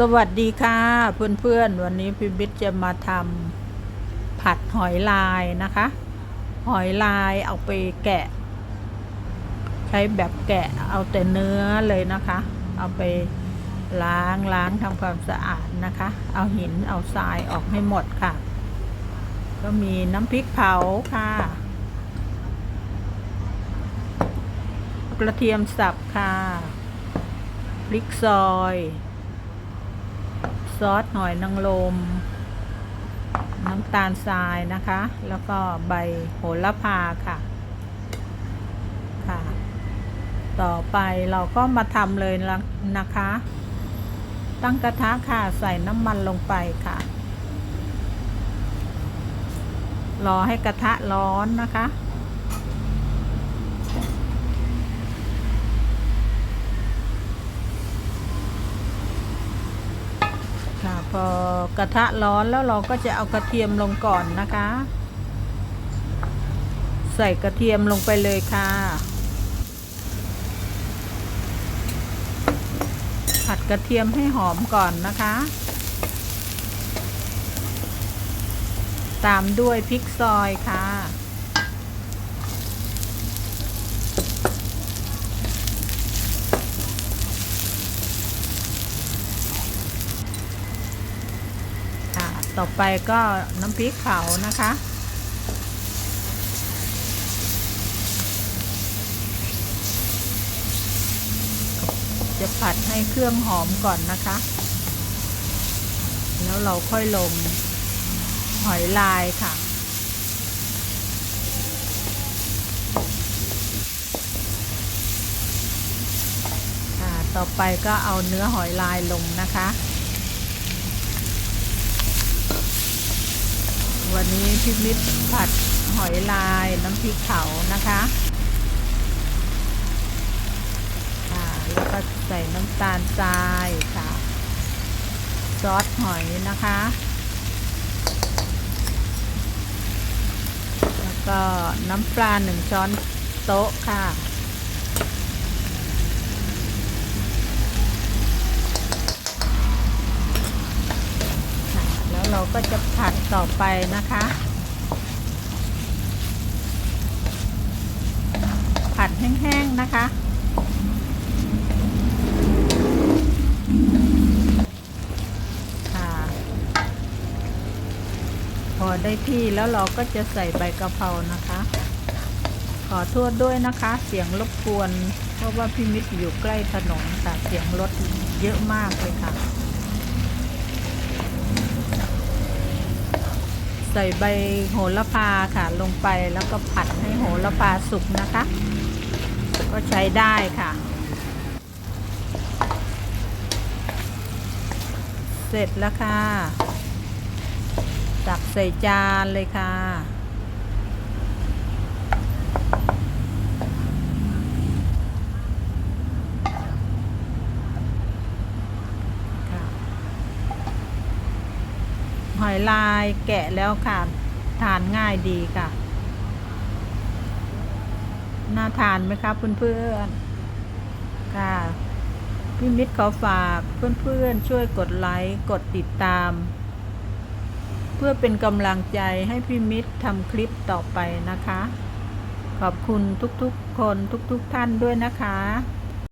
สวัสดีค่ะ เพื่อนๆ วันนี้พี่บิ๊กจะมาทำผัดหอยลายนะคะ หอยลายเอาไปแกะ ใช้แบบแกะเอาแต่เนื้อเลยนะคะ เอาไปล้างล้างทำความสะอาดนะคะ เอาหินเอาทรายออกให้หมดค่ะ ก็มีน้ำพริกเผาค่ะ กระเทียมสับค่ะ พริกซอย อสหอยนางรมน้ำตาลทรายนะคะ แล้วก็ใบโหระพาค่ะ ค่ะ ต่อไปเราก็มาทำเลยละนะคะ ตั้งกระทะค่ะใส่น้ำมันลงไปค่ะ รอให้กระทะร้อนนะคะ พอกระทะร้อนแล้วเราก็จะเอากระเทียมลงก่อนนะคะ ใส่กระเทียมลงไปเลยค่ะ ผัดกระเทียมให้หอมก่อนนะคะ ตามด้วยพริกซอยค่ะ ค่ะ ต่อไปก็น้ำพริกเผานะคะ จะผัดให้เครื่องหอมก่อนนะคะ แล้วเราค่อยลงหอยลายค่ะ ต่อไปก็เอาเนื้อหอยลายลงนะคะ วันนี้พี่มิตรผัดหอยลายน้ำพริกเผานะคะค่ะแล้วก็ใส่น้ำตาลทรายค่ะ ซอสหอยนะคะ แล้วก็น้ำปลาหนึ่งช้อนโต๊ะค่ะค่ะแล้วเรา ก็จะผัดต่อไปนะคะ ผัดแห้งๆนะคะ ค่ะ พอได้ที่แล้วเราก็จะใส่ใบกะเพรานะคะ ขอโทษด้วยนะคะ เสียงรบกวน เพราะว่าพี่มิตรอยู่ใกล้ถนนค่เสียงรถเยอะมากเลยค่ะ ใส่ใบโหระพาค่ะลงไปแล้วก็ผัดให้โหระพาสุกนะคะ ก็ใช้ได้ค่ะ เสร็จแล้วค่ะตักใส่จานเลยค่ะค่ะ อยลายแกะแล้วค่ะ ทานง่ายดีค่ะ น่าทานไหมครับเพื่อนๆค่ะ พี่มิตรขอฝากเพื่อนๆ ช่วยกดไลค์ กดติดตาม เพื่อเป็นกำลังใจให้พี่มิตรทำคลิปต่อไปนะคะ ขอบคุณทุกๆคนทุกๆท่านด้วยนะคะ